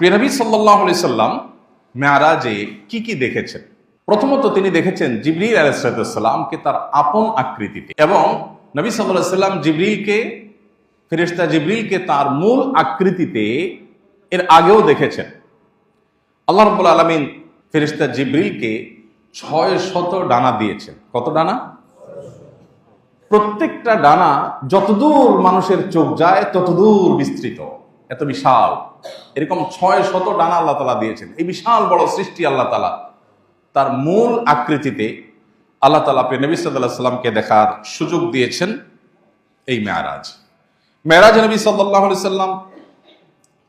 প্রিয়নবী সাল্লাহ সাল্লাম মেয়ারাজে কি কি দেখেছেন? প্রথমত তিনি দেখেছেন জিবরিল আলাইসালামকে তার আপন আকৃতিতে এবং নবী সাল্লাহ সাল্লাম জিবরিলকে, ফেরেশতা জিবরিলকে তার মূল আকৃতিতে এর আগেও দেখেছেন। আল্লাহ রব্বুল আলমিন ফেরিস্তা জিব্রিলকে ছয় শত ডানা দিয়েছেন। কত ডানা? প্রত্যেকটা ডানা যতদূর মানুষের চোখ যায় ততদূর বিস্তৃত। এত বিশাল। এরকম ছয় শত ডানা আল্লাহ তালা দিয়েছেন। এই বিশাল বড় সৃষ্টি আল্লাহ তালা। তার মূল আকৃতিতে আল্লাহ তালা প্রিয় নবী সাল্লাহ সাল্লামকে দেখার সুযোগ দিয়েছেন এই মেয়ারাজ। মেয়ারাজ নবী সাল্লাহ সাল্লাম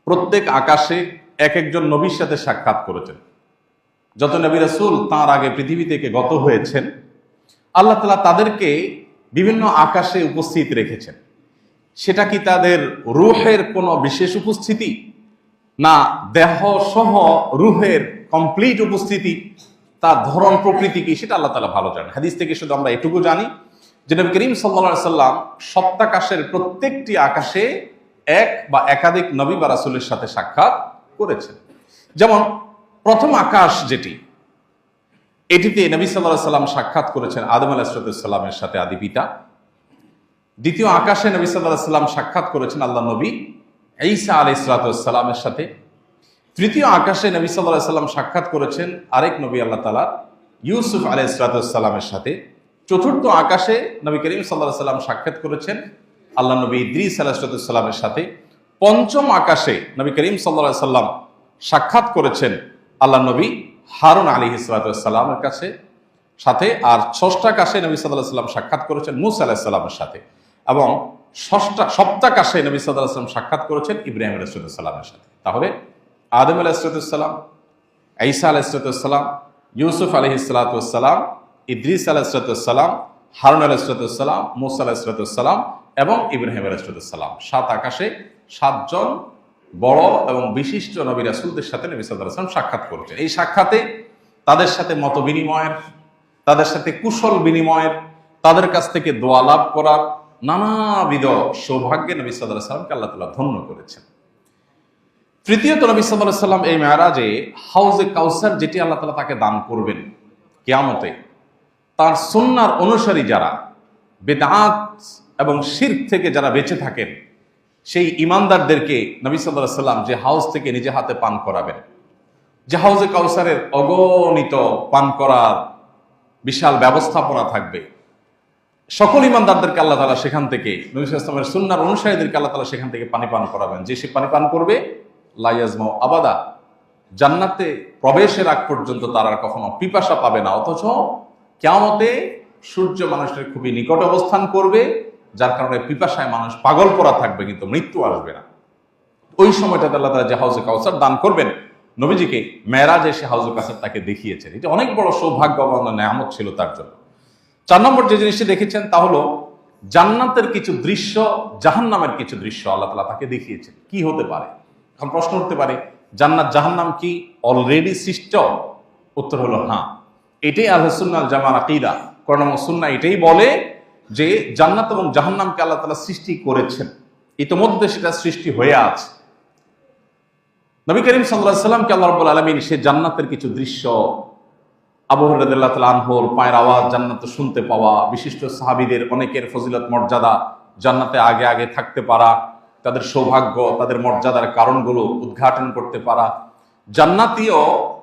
প্রত্যেক আকাশে এক একজন নবীর সাথে সাক্ষাৎ করেছেন। যত নবী রাসূল তাঁর আগে পৃথিবী থেকে গত হয়েছেন, আল্লাহ তালা তাদেরকে বিভিন্ন আকাশে উপস্থিত রেখেছেন। সেটা কি তাদের রুহের কোনো বিশেষ উপস্থিতি? না দেহ সহ রুহের কমপ্লিট উপস্থিতি, তার ধরন প্রকৃতি কি, সেটা আল্লাহ তালা ভালো জানেন। হাদিস থেকে শুধু আমরা এটুকু জানি যে নবী করিম সাল্লা সাল্লাম সপ্তাকাশের প্রত্যেকটি আকাশে এক বা একাধিক নবী বা রাসুলের সাথে সাক্ষাৎ করেছেন। যেমন, প্রথম আকাশ যেটি, এটিতে নবী সাল্লাহ সাল্লাম সাক্ষাৎ করেছেন আদম আলাহিসাল্লামের সাথে আদি পিতা। দ্বিতীয় আকাশে নবী সাল্লাহ সাল্লাম সাক্ষাৎ করেছেন আল্লাহ নবী ঈসা আলি সালাতামের সাথে। তৃতীয় আকাশে নবী সাল্লাহ সাল্লাম সাক্ষাৎ করেছেন আরেক নবী আল্লাহ তালা ইউসুফ আলি সালাতামের সাথে। চতুর্থ আকাশে নবী করিম সাল্লাহ সাল্লাম সাক্ষাৎ করেছেন আল্লাহ নবী ইদ্রিস আলাহিসাল্লামের সাথে। পঞ্চম আকাশে নবী করিম সাল্লাহ সাল্লাম সাক্ষাৎ করেছেন আল্লাহ নবী হারুন আলী ইসলাতামের কাছে। সাথে আর ষষ্ঠ আকাশে নবী সাল্লাহ সাল্লাম সাক্ষাৎ করেছেন মুসা আলাহিসাল্লামের সাথে এবং ষষ্ঠা সপ্তাকাশে নবী সাল্লাহ সাল্লাম সাক্ষাৎ করেছেন ইব্রাহিম আলাইসাল্লামের সাথে। তাহলে আদম আলাহিসাল্লাম ঈসা আলাহিসাল্লাম ইউসুফ আলহি সালাতাম ইদ্রিস আলাহিসাল্লাম হারুন আলাহিসাল্লাম মুসা আলাহিসাল্লাম এবং ইব্রাহিম আলাহিসাল্লাম সাত আকাশে সাতজন বড় এবং বিশিষ্ট নবী রাসুলদের সাথে নবী সাল্লাম সাক্ষাৎ করেছেন এই সাক্ষাতে তাদের সাথে মত বিনিময়ের, তাদের সাথে কুশল বিনিময়ের, তাদের কাছ থেকে দোয়া লাভ করার নানাবিধ সৌভাগ্যে নবী সাল্লাহ সাল্লামকে আল্লাহ তালা ধন্য করেছেন। তৃতীয়ত নবী সাল্লাহ সাল্লাম এই মেয়ারাজে হাউজে কাউসার যেটি আল্লাহ তালা তাকে দান করবেন কেয়ামতে, তার সন্ন্যার অনুসারী যারা, বেদাত এবং শির থেকে যারা বেঁচে থাকেন, সেই ইমানদারদেরকে নবী সাল্লাহ সাল্লাম যে হাউস থেকে নিজে হাতে পান করাবেন। যে হাউজে কাউসারের অগণিত পান করার বিশাল ব্যবস্থাপনা থাকবে। সকল ইমানদারদেরকে আল্লাহ তালা সেখান থেকে, নবী ইসলামের সুন্নার অনুসারীদেরকে আল্লাহ তালা সেখান থেকে পানি পান করাবেন। যে সে পানি পান করবে লাইয়াজম আবাদা। জান্নাতে প্রবেশের আগ পর্যন্ত তার কখনো পিপাসা পাবে না, অথচ কেমতে সূর্য মানুষের খুবই নিকট অবস্থান করবে, যার কারণে পিপাসায় মানুষ পাগল পড়া থাকবে, কিন্তু মৃত্যু আসবে না। ওই সময়টাতে আল্লাহ তালা যে হাউজে কাউসার দান করবেন, নবীজিকে মেয়েরাজ এসে হাউজে কাউসার তাকে দেখিয়েছেন। এটা অনেক বড় সৌভাগ্য নেয়ামত ছিল তার জন্য। চার নম্বর যে জিনিসটি দেখেছেন তা হলো, জান্নাতের কিছু দৃশ্য জাহান্নামের কিছু দৃশ্য আল্লাহ তালা তাকে দেখিয়েছেন। কি হতে পারে? এখন প্রশ্ন উঠতে পারে, জান্নাত জাহান্নাম কি অলরেডি সৃষ্ট? উত্তর হলো হ্যাঁ এটাই আলহসুন্নাল জামান আকিদা করণ সুন্না এটাই বলে যে জান্নাত এবং জাহান্নামকে আল্লাহ তালা সৃষ্টি করেছেন। ইতোমধ্যে সেটা সৃষ্টি হয়ে আছে। নবী করিম সাল্লাহ সাল্লামকে আল্লাহ রব্বুল আলমিন সে জান্নাতের কিছু দৃশ্য আবহরদুল্লাহ আনহর পায়ের আওয়াজ জান্নাতে শুনতে পাওয়া, বিশিষ্ট সাহাবিদের অনেকের ফজিলত মর্যাদা জান্নাতে আগে আগে থাকতে পারা তাদের সৌভাগ্য, তাদের মর্যাদার কারণগুলো উদ্ঘাটন করতে পারা জান্নাতীয়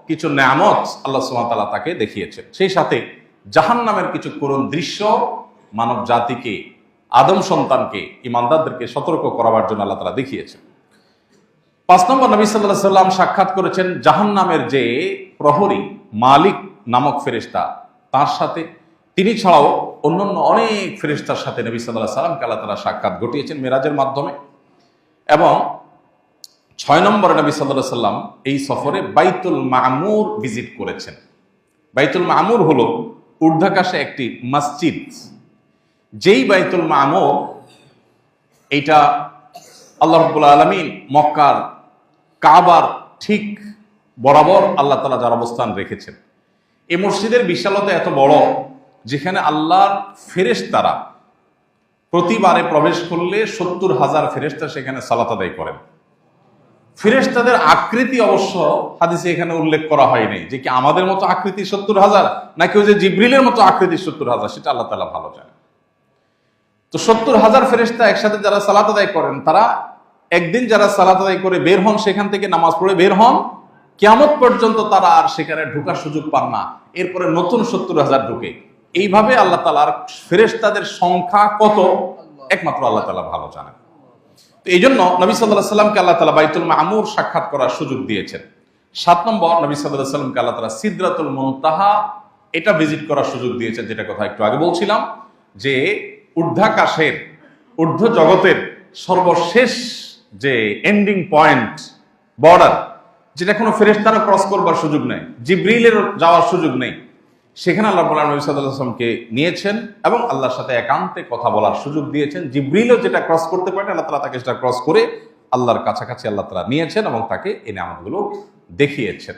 কিছু নামত আল্লাহ সুমাতালা তাকে দেখিয়েছেন। সেই সাথে জাহান নামের কিছু করুণ দৃশ্য মানব জাতিকে, আদম সন্তানকে, ইমানদারদেরকে সতর্ক করাবার জন্য আল্লাহ তালা দেখিয়েছেন। পাঁচ নম্বর নবী সাল্লাহ সাল্লাম সাক্ষাৎ করেছেন জাহান নামের যে প্রহরী মালিক নামক ফেরিস্তা তার সাথে। তিনি ছাড়াও অন্যান্য অনেক ফেরিস্তার সাথে নবী সাল্লাহ সাল্লামকে আল্লাহ তালা সাক্ষাৎ ঘটিয়েছেন মেরাজের মাধ্যমে। এবং ছয় নম্বরে নবী সাল্লাহ সাল্লাম এই সফরে বাইতুল মামুর ভিজিট করেছেন। বাইতুল মামুর হলো ঊর্ধ্বাকাশে একটি মসজিদ। যেই বাইতুল মামুর, এইটা আল্লাহ রব্বুল আলমিন মক্কার কাবার ঠিক বরাবর আল্লাহ তালা যার অবস্থান রেখেছেন। এই মসজিদের বিশালতা এত বড়, যেখানে আল্লাহর ফেরেশতারা প্রতিবারে প্রবেশ করলে সত্তর হাজার ফেরেশতা সেখানে সালাত আদায় করেন। ফিরেশতাদের আকৃতি অবশ্য হাদিসে এখানে উল্লেখ করা হয়নি যে কি আমাদের মতো আকৃতি সত্তর হাজার, নাকি ওই যে জিব্রিলের মতো আকৃতি সত্তর হাজার, সেটা আল্লাহ তালা ভালো জানে তো সত্তর হাজার ফেরেশতা একসাথে যারা সালাত আদায় করেন, তারা একদিন যারা সালাত আদায় করে বের হন, সেখান থেকে নামাজ পড়ে বের হন কেমন পর্যন্ত তারা আর সেখানে ঢোকার সুযোগ পান না। এরপরে নতুন সত্তর হাজার ঢুকে। এইভাবে আল্লাহ তালার ফেরেশতাদের সংখ্যা কত? একমাত্র আল্লাহ তালা ভালো জানেন। তো এই জন্য নবী সাল্লাহ সাল্লামকে আল্লাহ তালা বাইতুল মামুর সাক্ষাৎ করার সুযোগ দিয়েছেন। সাত নম্বর নবী সাল্লাহ সাল্লামকে আল্লাহ তালা সিদ্রাতুল মুনতাহা এটা ভিজিট করার সুযোগ দিয়েছেন, যেটা কথা একটু আগে বলছিলাম, যে ঊর্ধ্বাকাশের, ঊর্ধ্ব জগতের সর্বশেষ যে এন্ডিং পয়েন্ট বর্ডার যেটা কোনো ফেরেশতারা ক্রস করবার সুযোগ নেই, জিব্রিলের যাওয়ার সুযোগ নেই সেখানে আল্লাহ বলা নবী আসলামকে নিয়েছেন এবং আল্লাহর সাথে একান্তে কথা বলার সুযোগ দিয়েছেন। জিব্রিলও যেটা ক্রস করতে পারেন, আল্লাহ তালা তাকে সেটা ক্রস করে আল্লাহর কাছাকাছি আল্লাহ তালা নিয়েছেন এবং তাকে এই নামগুলো দেখিয়েছেন।